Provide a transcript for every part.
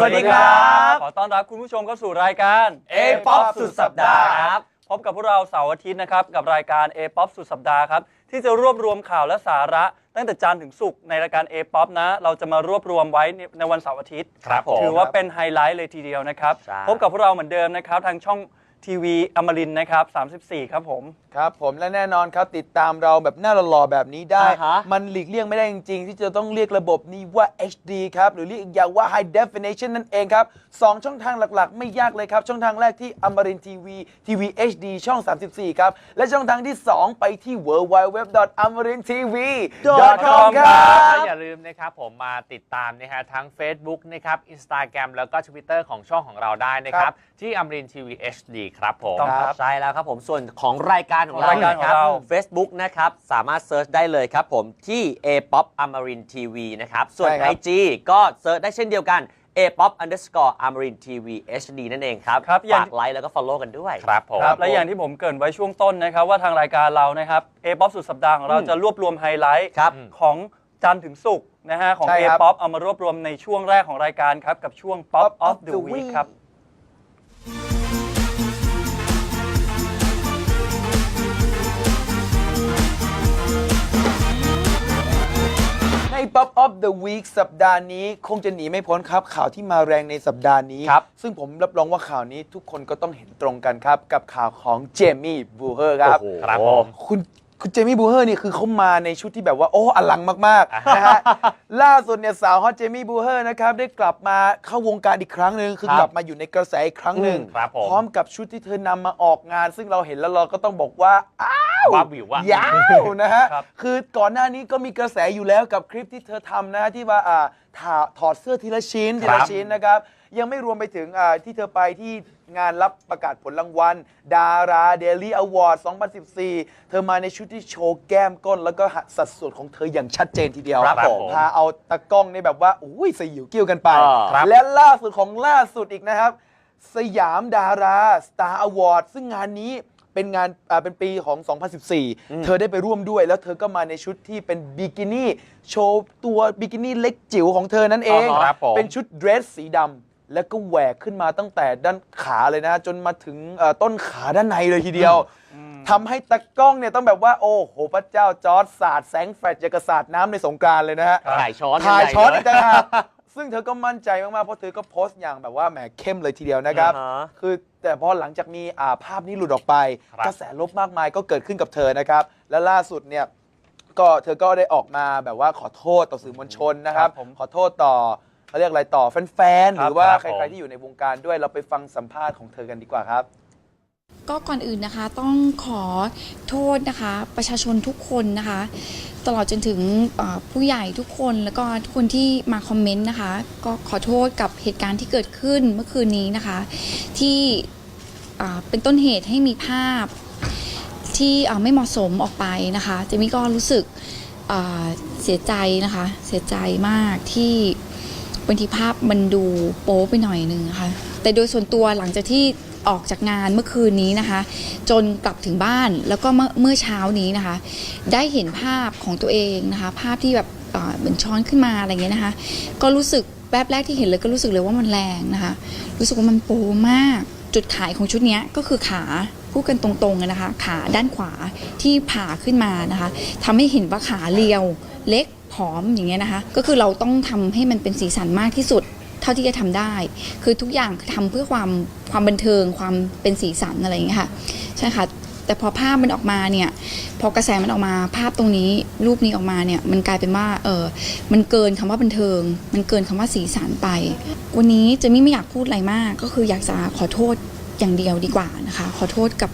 สวัสดีครับ ขอต้อนรับคุณผู้ชมเข้าสู่รายการ A-pop สุดสัปดาห์ครับ พบกับพวกเราเสาร์อาทิตย์นะครับ กับรายการ A-pop สุดสัปดาห์ครับ ที่จะรวบรวมข่าวและสาระ ตั้งแต่จันทร์ถึงศุกร์ในรายการ A-pop นะ เราจะมารวบรวมไว้ในในวันเสาร์อาทิตย์ ครับผม ถือว่าเป็นไฮไลท์เลยทีเดียวนะครับ ใช่ พบกับพวกเราเหมือนเดิมนะครับ ทางช่อง ทีวีอมรินทร์นะครับ 34 ครับผม ครับผมและแน่นอนครับ ติดตามเราแบบหน้าหล่อๆแบบนี้ได้ อ่าฮะ มันหลีกเลี่ยงไม่ได้จริงๆ ที่จะต้องเรียกระบบนี้ว่า HD ครับ หรือเรียกอีกอย่างว่า High Definition นั่นเองครับสองช่องทางหลักๆ ไม่ยากเลยครับ ช่องทางแรกที่อมรินทีวีทีวี HD ช่อง 34 ครับ และช่องทางที่ 2 ไปที่ w w w a m a r i n t v com ครัก็บอย่าลืมนะครับผมมาติดตามนะฮะทั้ง Facebook นะครับ Instagram แล้วก็ Twitter ของช่องของเราได้นะคครัรับบที่อมรินทีวี HD ครับผม ต้องครับ ใช่แล้วครับผมส่วนของรายการของเรารายการของเรานะคบ Facebook นะครับ สามารถเซิร์ชได้เลยครับผมที่ A-pop Amarin TV นะครับ ส่วน ใช่ครับ IG ก็เซิร์ชได้เช่นเดียวกัน A-pop underscore Amarin TV HD นั่นเองครับครับอย่าง ฝากไลค์แล้วก็ follow กันด้วย ครับผม ครับและอย่างที่ผมเกริ่นไว้ช่วงต้นนะครับ ว่าทางรายการเรานะครับ A-pop สุดสัปดาห์ของเราอืมจะรวบรวมไฮไลท์ครับ ของจันทร์ถึงศุกร์นะฮะของใช่ครับ A-pop เอามารวบรวมในช่วงแรกของรายการครับ กับช่วง Pop Pop of of the the Week Week ครับ ใน Pop of the Week สัปดาห์นี้ คงจะหนีไม่พ้นครับ ข่าวที่มาแรงในสัปดาห์นี้ ครับ ซึ่งผมรับรองว่าข่าวนี้ทุกคนก็ต้องเห็นตรงกันครับ กับข่าวของเจมี่บูเฮอร์ครับ โอ้โหครับผม คุณ คุณเจมี่บูเฮอร์นี่คือเขามาในชุดที่แบบว่าโอ้อลังมากๆนะฮะล่าสุดเนี่ยสาวฮอตเจมี่บูเฮอร์นะครับได้กลับมาเข้าวงการอีกครั้งหนึ่งคือครับกลับมาอยู่ในกระแสอีกครั้งหนึ่งอืมครับผม พร้อมกับชุดที่เธอนำมาออกงาน ซึ่งเราเห็นแล้วเราก็ต้องบอกว่าอ้าวว้าวิวอะ ยาวนะฮะ ครับคือก่อนหน้านี้ก็มีกระแสอยู่แล้วกับคลิปที่เธอทำนะฮะที่ว่าอ่า ถาถอดเสื้อทีละชิ้นทีครัละบชิ้นนะครับ ยังไม่รวมไปถึงอ่าที่เธอไปที่งานรับประกาศผลรางวัล ดาราเดลี่อวอร์ด 2014 เธอมาในชุดที่โชว์แก้มก้น แล้วก็สัดส่วนของเธออย่างชัดเจนทีเดียวครับผมพาเอาตะกล้องนี่แบบว่าอุ้ยสยิวกิ้วกันไป อ่าครับ และล่าสุดของล่าสุดอีกนะครับ สยามดารา Star Award ซึ่งงานนี้ เป็นงานอ่าเป็นปีของ 2014 เธอได้ไปร่วมด้วย แล้วเธอก็มาในชุดที่เป็นบิกินี่โชว์ตัวบิกินี่เล็กจิ๋วของเธอนั่นเอง อ๋อครับผม เป็นชุดเดรสสีดำแล้วก็แหวกขึ้นมาตั้งแต่ด้านขาเลยนะ จนมาถึงเอ่อต้นขาด้านในเลยทีเดียวทำให้ตะกล้องเนี่ยต้องแบบว่าโอ้โหพระเจ้าจอร์ดสาดแสงแฟลชอยางกระสาดน้ำในสงกรารเลยนะฮะ ถ่ายช้อนถ่ายใหญ่ช็อตเลอีกต่างหาก ซึ่งเธอก็มั่นใจมากๆ เพราะเธอก็โพสต์อย่างแบบว่าแหมเข้มเลยทีเดียวนะครับ อ่าฮะคือแต่พอหลังจากมีอ่าภาพนี้หลุดออกไป ครับ กระแสลบมากมายก็เกิดขึ้นกับเธอนะครับ และล่าสุดเนี่ยก็เธอก็ได้ออกมาแบบว่าขอโทษต่อสื่อมวลชนนะครับ ครับผมขอโทษต่อเขาเรียกอะไรต่อแฟนๆ หรือว่าครับใคผมรๆที่อยู่ในวงการด้วยเราไปฟังสัมภาษณ์ของเธอกันดีกว่าครับ ก็ก่อนอื่นนะคะต้องขอโทษนะคะ ประชาชนทุกคนนะคะ ตลอดจนถึงผู้ใหญ่ทุกคนแล้วก็ทุกคนที่มาคอมเมนต์นะคะ ก็ขอโทษกับเหตุการณ์ที่เกิดขึ้นเมื่อคืนนี้นะคะ ที่เป็นต้นเหตุให้มีภาพที่ไม่เหมาะสมออกไปนะคะเจมี่ก็รู้สึกเสียใจนะคะ เสียใจมากที่บางทีภาพมันดูโป๊ไปหน่อยนึงนะคะแต่โดยส่วนตัวหลังจากที่ ออกจากงานเมื่อคืนนี้นะคะ จนกลับถึงบ้านแล้วก็เมื่อเมื่อเช้านี้นะคะ ได้เห็นภาพของตัวเองนะคะ ภาพที่แบบเหมือนช้อนขึ้นมาอะไรเงี้ยนะคะ ก็รู้สึกแวบแรกที่เห็นเลยก็รู้สึกเลยว่ามันแรงนะคะ รู้สึกว่ามันโปมากจุดขายของชุดนี้ก็คือขาพูดกันตรงๆนะคะ ขาด้านขวาที่ผ่าขึ้นมานะคะทำให้เห็นว่าขาเรียวเล็กผอมอย่างเงี้ยนะคะ ก็คือเราต้องทำให้มันเป็นสีสันมากที่สุด เท่าที่จะทำได้ คือทุกอย่างทำเพื่อความความบันเทิงความเป็นสีสันอะไรอย่างเงี้ยค่ะใช่ค่ะแต่พอภาพมันออกมาเนี่ย พอกระแสมันออกมาภาพตรงนี้รูปนี้ออกมาเนี่ย มันกลายเป็นว่าเออมันเกินคำว่าบันเทิง มันเกินคำว่าสีสันไป วันนี้เจะไม่ไม่อยากพูดอะไรมาก ก็คืออยากจะขอโทษ อย่างเดียวดีกว่านะคะ ขอโทษกับ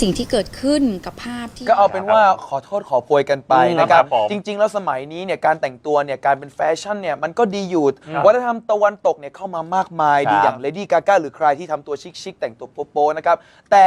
สิ่งที่เกิดขึ้นกับภาพที่ ก็เอาเป็นว่าขอโทษขอโพยกันไปอืมนะครับ ครับผมจริง ๆ แล้วสมัยนี้เนี่ยการแต่งตัวเนี่ยการเป็นแฟชั่นเนี่ยมันก็ดีอยู่ครับวัฒนธรรมตะวันตกเนี่ยเข้ามามากมาย ครับ ดีอย่างเลดี้กาก้าหรือใครที่ทำตัวชิคๆแต่งตัวโป๊ะๆนะครับ แต่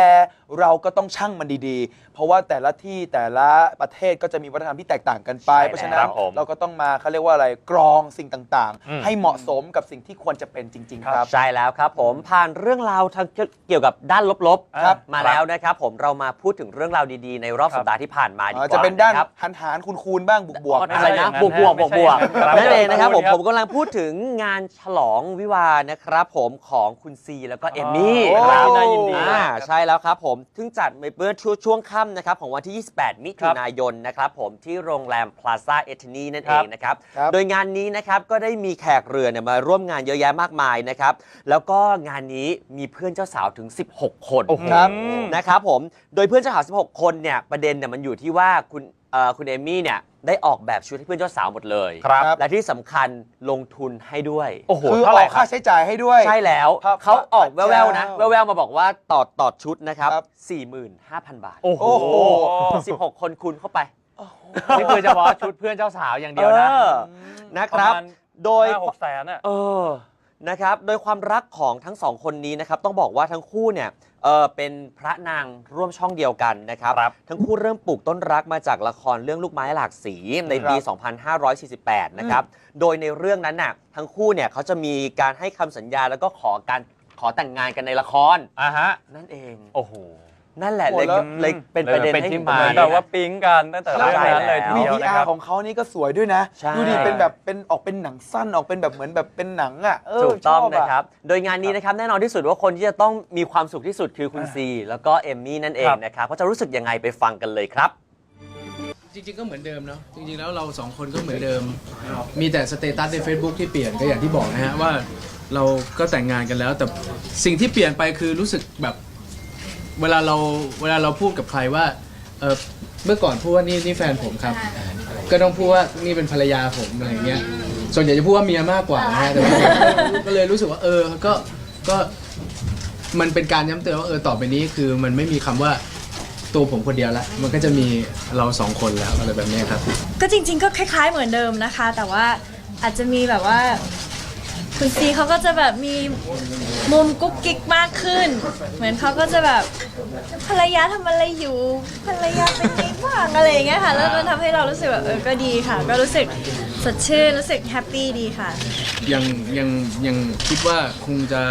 เราก็ต้องชั่งมันดีๆ เพราะว่าแต่ละที่แต่ละประเทศก็จะมีวัฒนธรรมที่แตกต่างกันไป ใช่เพราะฉะนั้ครันบผมเราก็ต้องมาเขาเรียกว่าอะไรกรองสิ่งต่างอืม ๆ ให้เหมาะสมกับสิ่งที่ควรจะเป็นจริง ๆ ครับ ใช่แล้วครับผมผ่านเรื่องราวทางเกี่ยวกี่ยวกับด้านลบครับมาแล้วนะครับ ผมเรามาพูดถึงเรื่องราวดีๆ ในรอบครับสัปดาห์ที่ผ่านมาดีกอ่าว่าจะเป็นด้านครับหันหารคูณคูณๆบ้างบวกบวกอะๆไรนะไม่ใช่บวกบวกบวกบวกไม่ใช่นั่นเองนะครับผมครับผมกำลังพูดถึงงานฉลองวิวาห์นะครับผมของคุณซีแล้วก็เอมมี่โอ้ครับน่ายินดีอ่าใช่แล้วครับผมซึ่งจัดเมื่อช่วงช่วงค่ำนะครับของวันที่ 28 มิถุนายนนะครับผมที่โรงแรมพลาซ่าเอทนีนั่นเองนะครับครับโดยงานนี้นะครับก็ได้มีแขกเรือเนี่ยมาร่วมงานเยอะแยะมากมายนะครับแล้วก็งานนี้มีเพื่อนเจ้าสาวถึง 16 คนครับนะครับผมโดยเพื่อนเจ้าสาว 16 คนเนี่ยประเด็นเนี่ยมันอยู่ที่ว่าคุณเอ่อคุณเอมี่เนี่ยได้ออกแบบชุดให้เพื่อนเจ้าสาวหมดเลย ครับ และที่สำคัญลงทุนให้ด้วย โอ้โหคือเท่าอไหร่อกครัค่าบ ใช้จ่ายให้ด้วย ใช่แล้วครับเขาออกพระแววๆนะเจ้าแววๆมาบอกว่าต่อต่อชุดนะครับ ครับ 45,000 บาท โอ้โห โอ้โห 16 คนคูณเข้าไป นี่คือเฉพาะชุดเพื่อนเจ้าสาวอย่างเดียวนะออนะครับประมาณโดย ห้าหกแสนอะ เออ นะครับโดยความรักของทั้งสองคนนี้นะครับต้องบอกว่าทั้งคู่เนี่ยเออเป็นพระนางร่วมช่องเดียวกันนะครับ ครับทั้งคู่เริ่มปลูกต้นรักมาจากละครเรื่องลูกไม้หลากสีในปี 2548 นะครับ โดยในเรื่องนั้นน่ะทั้งคู่เนี่ยเขาจะมีการให้คำสัญญาแล้วก็ขอการขอแต่งงานกันในละครอ่าฮะ นั่นเอง โอ้โห นั่นแหละโอ้เลยแล้วเลยเป็นประเด็นเลยเป็นให้ที่เห็นมาตรงเหมือนนี้แบบว่าปิ๊งกันตั้งแต่ใช่เรื่องนั้นเลยทีวีเดียวพีนะอาครับร์ของเขานี่ก็สวยด้วยนะ ใช่ ดูดิเป็นแบบเป็นออกเป็นหนังสั้นออกเป็นแบบเหมือนแบบเป็นหนังอะเออถูกต้องชบนะครับโดยงานนี้นะครับแน่นอนที่สุดว่าคนที่จะต้องมีความสุขที่สุดคือคุณซี แล้วก็เอมมี่นั่นเองครับ นะครับเขาจะรู้สึกยังไงไปฟังกันเลยครับ จริงๆ ก็เหมือนเดิมเนาะจริงๆ แล้วเราสองคนก็เหมือนเดิม มีแต่สเตตัสใน Facebook ที่เปลี่ยนก็อย่างที่บอกนะฮะว่าเราก็แต่งงานกันแล้ว แต่สิ่งที่เปลี่ยนไปคือรู้สึกแบบ เวลาเราเวลาเราพูดกับใครว่าเออเมื่อก่อนพูดว่านี่นี่แฟนผมครับ ก็ต้องพูดว่านี่เป็นภรรยาผมอะไรเงี้ย ส่วนใหญ่จะพูดว่าเมียมากกว่านะฮะแต่ว่าก็เลยรู้สึกว่าเออก็ก็มันเป็นการย้ำเตือนว่าเออต่อไปนี้คือมันไม่มีคำว่าตัวผมคนเดียวละ มันก็จะมีเราสองคนแล้วอะไรแบบเนี้ยครับ ก็จริงๆก็คล้าย ๆ เหมือนเดิมนะคะ แต่ว่าอาจจะมีแบบว่า คุณซีเขาก็จะแบบมีมุมกุ๊กกิ๊กมากขึ้น เหมือนเขาก็จะแบบภรรยาทำอะไรอยู่ภรรยาเป็นยังไงบ้างอะไรอย่างเงี้ยค่ะ แล้วมันทำให้เรารู้สึกแบบเออก็ดีค่ะ ก็รู้สึกสดชื่นรู้สึกแฮปปี้ดีค่ะ ยังยังยังคิดว่าคงจะ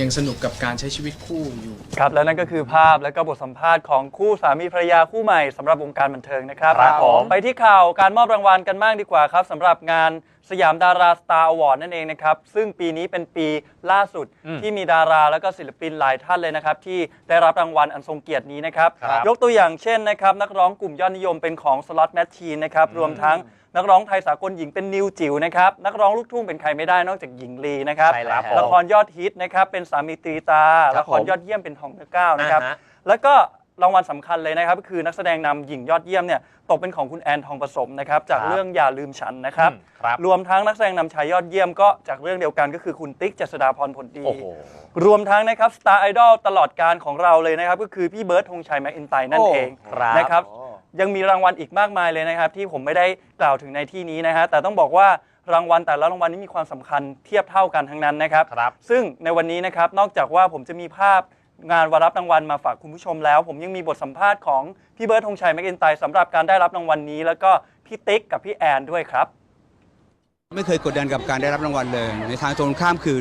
ยังสนุกกับการใช้ชีวิตคู่อยู่ ครับและนั่นก็คือภาพและก็บทสัมภาษณ์ของคู่สามีภรรยาคู่ใหม่สำหรับวงการบันเทิงนะครับครับผม ไปที่ข่าวการมอบรางวัลกันบ้างดีกว่าครับสำหรับงานสยามดาราสตาร์อวอร์ดนั่นเองนะครับ ซึ่งปีนี้เป็นปีล่าสุดอืมที่มีดาราแล้วก็ศิลปินหลายท่านเลยนะครับ ที่ได้รับรางวัลอันทรงเกียรตินี้นะครับ ครับ ยกตัวอย่างเช่นนะครับ นักร้องกลุ่มยอดนิยมเป็นของสล็อตแมชชีนนะครับ รวมทั้ง นักร้องไทยสากลหญิงเป็นนิวจิ๋วนะครับ นักร้องลูกทุ่งเป็นใครไม่ได้นอกจากหญิงลีนะครับ ใช่แล้วละครยอดฮิตนะครับเป็นสามีตรีตา ครับละครยอดเยี่ยมเป็นทองเนื้อก้าวนะครับ อ่าฮะ แล้วก็รางวัลสำคัญเลยนะครับก็คือนักแสดงนำหญิงยอดเยี่ยมเนี่ยตกเป็นของคุณแอนทองผสมนะครับจากครับเรื่องอย่าลืมฉันนะครับ อืมครับ รวมทั้งนักแสดงนำชายยอดเยี่ยมก็จากเรื่องเดียวกันก็คือคุณติ๊กเจษฎาพรผลดี โอ้โห รวมทั้งนะครับสตาร์ไอดอลตลอดการของเราเลยนะครับ ก็คือพี่เบิร์ดธงชัยแมคอินไตนั่นโอ้เองครับ นะครับ ยังมีรางวัลอีกมากมายเลยนะครับ ที่ผมไม่ได้กล่าวถึงในที่นี้นะฮะแต่ต้องบอกว่ารางวัลแต่ละรางวัลนี้มีความสำคัญเทียบเท่ากันทั้งนั้นนะครับ ครับ ซึ่งในวันนี้นะครับนอกจากว่าผมจะมีภาพงานวันรับรางวัลมาฝากคุณผู้ชมแล้ว ผมยังมีบทสัมภาษณ์ของพี่เบิร์ดธงชัยแมคอินไตสำหรับการได้รับรางวัลนี้ แล้วก็พี่ติ๊กกับพี่แอนด้วยครับ ไม่เคยกดดันกับการได้รับรางวัลเลย ในทางตรงข้ามคือ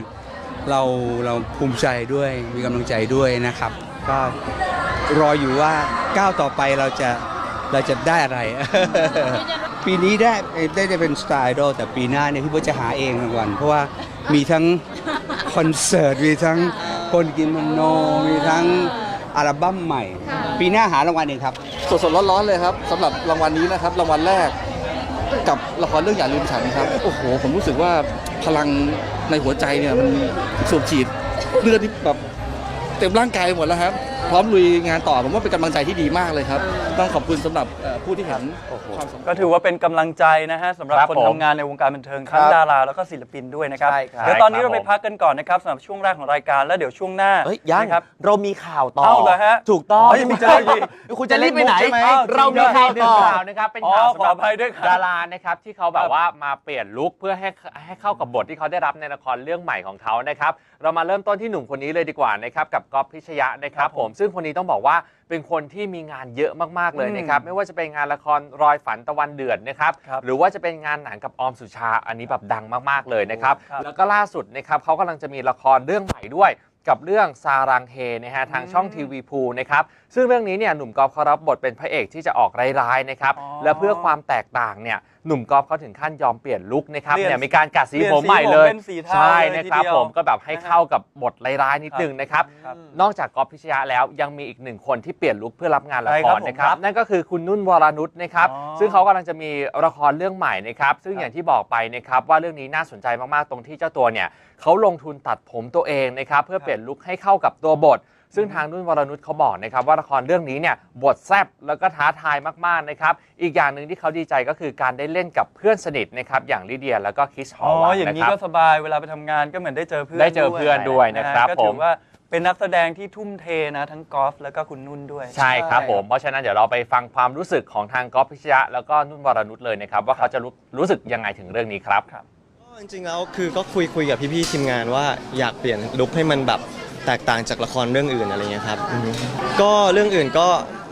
เราเราภูมิใจด้วยมีกำลังใจด้วยนะครับ ก็รออยู่ว่าก้าวต่อไปเราจะ เราจะได้อะไร ปีนี้ได้ได้ได้เป็นสไตล์ดอลแต่ปีหน้าเนี่ยพี่เบิร์ตจะหาเองรางวัลเพราะว่ามีทั้งคอนเสิร์ตมีทั้งคนกินมันโน มีทั้งอัลบั้มใหม่ ปีหน้าหารางวัลเองครับ สดๆร้อนๆเลยครับสำหรับรางวัลนี้นะครับ รางวัลแรกกับละครเรื่องอย่าลืมฉันครับ โอ้โห ผมรู้สึกว่าพลังในหัวใจเนี่ยมันสูบฉีดเลือดที่แบบเต็มร่างกายหมดแล้วครับ พร้อมลุยงานต่อผมว่าเป็นกำลังใจที่ดีมากเลยครับ ต้องขอบคุณสำหรับเอ่อผู้ที่เห็นความสำคัญ ก็ถือว่าเป็นกำลังใจนะฮะสำหรับครับคนผมทำงานในวงการบันเทิงทั้งครับดาราแล้วก็ศิลปินด้วยนะครับใช่ครับ เดี๋ยวตอนนี้ใช่ครับเราไปพักกันก่อนนะครับสำหรับช่วงแรกของรายการแล้วเดี๋ยวช่วงหน้าเฮ้ยยังนะครับ เรามีข่าวต่อเอ้าเหรอฮะถูกต้องอ๋อยังมีจะเล่าอีกคุณจะรีบไปไหนใช่ไหม เรามีข่าวหนึ่ต่งอข่าวนะครับเป็นอ๋อข่าวขออภัยด้วยครับ ดารานะครับที่เขาแบบว่ามาเปลี่ยนลุคเพื่อให้ให้เข้ากับบทที่เขาได้รับในละครเรื่องใหม่ของเขานะครับเรามาเริ่มต้นที่หนุ่มคนนี้เลยดีกว่านะครับกับก๊อฟพิชยะนะครับผมซึ่งคนนี้ต้องบอกว่าเป็นคนที่มีงานเยอะมากๆเลยนะครับไม่ว่าจะเป็นงานละครรอยฝันตะวันเดือดนะครับครับหรือว่าจะเป็นงานหนังกับออมสุชาอันนี้แบบดังมากๆเลยนะครับครับแล้วก็ล่าสุดนะครับเขากำลังจะมีละครเรื่องใหม่ด้วยกับเรื่องซารังเฮนะฮะทางช่องทีวีพูนะครับซึ่งเรื่องนี้เนี่ยหนุ่มกอล์ฟเขารับบทเป็นพระเอกที่จะออกร้ายๆนะครับอ๋อและเพื่อความแตกต่างเนี่ย หนุ่มกอล์ฟเขาถึงขั้นยอมเปลี่ยนลุคนะครับเปลี่ยนเนี่ยมีการกัดสีเปลี่ยนผมใหม่เลยสีผมเป็นสีเทาใช่เลยนะครับทีเดียวผมก็แบบให้นะฮะเข้ากับบทร้ายๆนิดนึงนะครับครับ นอกจากกอล์ฟพิชยะแล้วยังมีอีกหนึ่งคนที่เปลี่ยนลุคเพื่อรับงานละใครคครับรผมนะครับครับนั่นก็คือคุณนุ่นวรนุชนะครับอ๋อ ซึ่งเขากำลังจะมีละครเรื่องใหม่นะครับซึ่งครับอย่างที่บอกไปนะครับว่าเรื่องนี้น่าสนใจมากๆตรงที่เจ้าตัวเนี่ยเขาลงทุนตัดผมตัวเองนะครับเพื่อเปลี่ยนลุคให้เข้ากับตัวบท ซึ่งทางนุ่นวรนุชเขาบอกนะครับว่าละครเรื่องนี้เนี่ยบทแซบแล้วก็ท้าทายมากๆนะครับอีกอย่างหนึ่งที่เขาดีใจก็คือการได้เล่นกับเพื่อนสนิทนะครับอย่างลิเดียแล้วก็คิสฮออ๋ลอวันอย่างนะนี้ครับ ก็สบายเวลาไปทำงานก็เหมือนได้เจอเพื่อนได้เจอเพื่อนด้วยนะครับก็ผถืม อว่าเป็นนักแสดงที่ทุ่มเทนะ ทั้งกอล์ฟแล้วก็คุณนุ่นด้วยใช่ครับผม เพราะฉะนั้นเดี๋ยวเราไปฟังความรู้สึกของทางก๊อฟพิชยะแล้วก็นุ่นวรนุชเลยนะครับว่าเขาจะรู้รู้สึกยังไงถึงเรื่องนี้ครับครับก็จริงๆแล้วคือก็คุยคุยกับพี่ๆทีมงานว่าอยากเปลี่ยนลุคให้มันแบบ แตกต่างจากละครเรื่องอื่นอะไรเงี้ยครับอือฮึก็เรื่องอื่นก็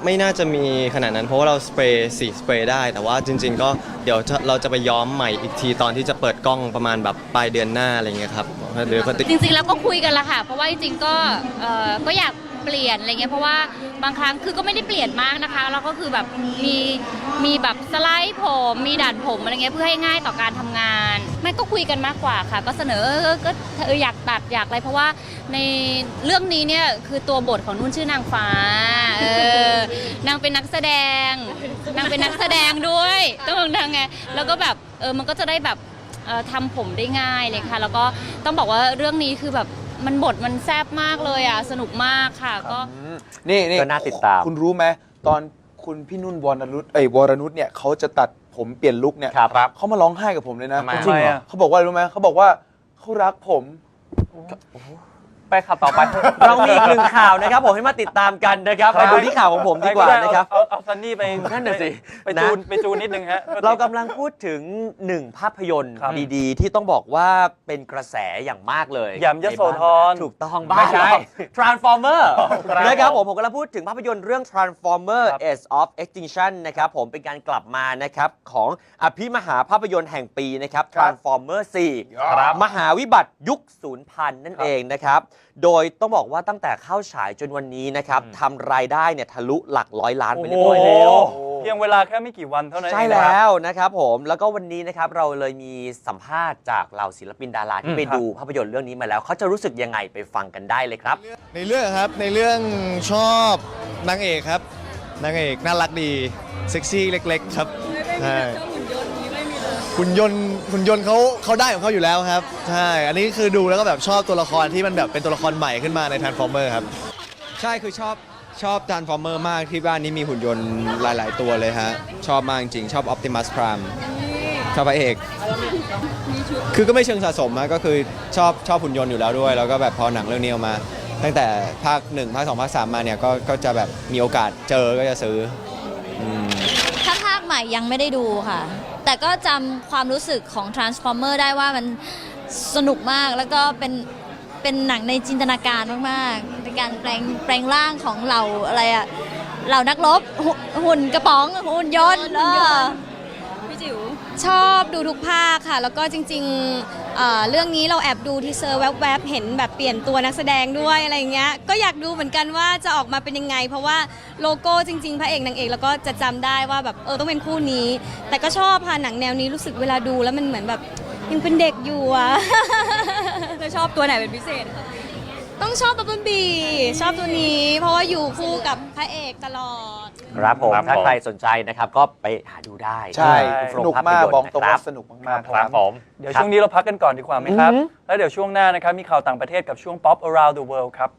ไม่น่าจะมีขนาดนั้นเพราะว่าเราสเปรย์สีสเปรย์ได้ แต่ว่าจริง ๆ ก็เดี๋ยวจะเราจะไปย้อมใหม่อีกทีตอนที่จะเปิดกล้องประมาณแบบปลายเดือนหน้าอะไรเงี้ยครับเดี๋ยวก็ติจริงๆแล้วก็คุยกันละค่ะ เพราะว่าจริงๆก็เอ่อก็อยากเปลี่ยนอะไรเงี้ยเพราะว่าบางครั้งคือก็ไม่ได้เปลี่ยนมากนะคะแล้วก็คือแบบมีมีแบบสไลด์ผมมีดัดผมอะไรเงี้ยเพื่อให้ง่ายต่อการทำงาน ไม่ก็คุยกันมากกว่าค่ะ ก็เสนอเออก็เอออยากตัดอยากอะไรเพราะว่าในเรื่องนี้เนี่ยคือตัวบทของนุ่นชื่อนางฟ้าเออนางเป็นนักแสดงนางเป็นนักแสดงด้วยต้องนางไงแล้วก็แบบเออมันก็จะได้แบบเอ่อทำผมได้ง่ายเลยค่ะ แล้วก็ต้องบอกว่าเรื่องนี้คือแบบมันบทมันแซบมากเลยอะสนุกมากค่ะก็นี่นี่ก็น่าติดตาม คุณรู้ไหมตอนคุณพี่นุ่นวรนุชเอ้ยวรนุชเนี่ยเขาจะตัด ผมเปลี่ยนลุคเนี่ยครับ เขามาร้องไห้กับผมเลยนะทำไมจริงเหรออะเขาบอกว่าอะไรรู้ไหมเขาบอกว่าเขารักผม ไปข่าวต่อไป เรามีอีกหนึ่งข่าวนะครับผมให้มาติดตามกันนะครับไปดูที่ข่าวของผมดีกว่านะครับ เอาเอาเอาซันนี่ไปนั่นน่ะสิไปจูนนะไปจูนนิดนึงฮะ เรากำลังพูดถึงหนึ่งภาพยนตร์ครับ ดีๆ ที่ต้องบอกว่าเป็นกระแสอย่างมากเลยยำยโสธร ถูกต้องบ้าไม่ใช่เรา Transformer ครับนะครับผมผมกำลังพูดถึงภาพยนตร์เรื่อง Transformer ครับ Age of Extinction นะครับผมเป็นการกลับมานะครับของอภิมหาภาพยนตร์แห่งปีนะครับ Transformer ครับ4มหาวิบัติยุคศูนย์พันนั่นเองนะครับโดยต้องบอกว่าตั้งแต่เข้าฉายจนวันนี้นะครับทำรายได้เนี่ยทะลุหลักร้อยล้านไปเรียบร้อยแล้ว เพียงเวลาแค่ไม่กี่วันเท่านั้นใช่เองนะครับแล้วนะครับผมแล้วก็วันนี้นะครับเราเลยมีสัมภาษณ์จากเหล่าศิลปินดาราที่ไปครับดูภาพยนตร์เรื่องนี้มาแล้ว เขาจะรู้สึกยังไงไปฟังกันได้เลยครับ ในเรื่องครับในเรื่องชอบนางเอกครับนางเอกน่ารักดีเซ็กซี่เล็ก ๆ ครับใช่ หุ่นยนต์หุ่นยนต์เขาเขาได้ของเขาอยู่แล้วครับใช่อันนี้คือดูแล้วก็แบบชอบตัวละครที่มันแบบเป็นตัวละครใหม่ขึ้นมาใน Transformer ครับ ใช่คือชอบชอบ Transformer มากที่บ้านนี้มีหุ่นยนต์หลาย ๆ ตัวเลยฮะ ชอบมากจริงๆชอบ Optimus Prime ชอบพระเอก คือก็ไม่เชิงสะสมนะก็คือชอบชอบหุ่นยนต์อยู่แล้วด้วย แล้วก็แบบพอหนังเรื่องนี้ออกมา ตั้งแต่ภาค1ภาค2ภาค3มาเนี่ยก็ก็จะแบบมีโอกาสเจอก็จะซื้ออืม ถ้าภาคใหม่ยังไม่ได้ดูค่ะ แต่ก็จำความรู้สึกของ Transformer ได้ว่ามันสนุกมากแล้วก็เป็นเป็นหนังในจินตนาการมากๆเป็นการแปลงแปลงร่างของเราอะไรอะเหล่านักรบหุหุ่นกระป๋องหุ่นยนต์เออพี่จิ๋ว ชอบดูทุกภาคค่ะ แล้วก็จริง ๆ เอ่อเรื่องนี้เราแอบดูทีเซอร์แวบๆเห็นแบบเปลี่ยนตัวนักแสดงด้วยอะไรเงี้ยก็อยากดูเหมือนกันว่าจะออกมาเป็นยังไง เพราะว่าโลโก้จริงๆพระเอกนางเอกแล้วก็จะจำได้ว่าแบบเออต้องเป็นคู่นี้ แต่ก็ชอบค่ะหนังแนวนี้รู้สึกเวลาดูแล้วมันเหมือนแบบยังเป็นเด็กอยู่อะจะชอบตัวไหนเป็นพิเศษต้องชอบบับเบิ้ลบีชอบตัวนี้ เพราะว่าอยู่คู่กับพระเอกตลอด ครับผมครับผมถ้าใครสนใจนะครับก็ไปหาดูได้ใช่ที่สโรงนุกภาพมากยนตร์บอกตรงนะคว่ารับสนุกมากๆครับผม เดี๋ยวช่วงนี้เราพักกันก่อนดีกว่าไหมครับ แล้วเดี๋ยวช่วงหน้านะครับมีข่าวต่างประเทศกับช่วง Pop Around the World ครับ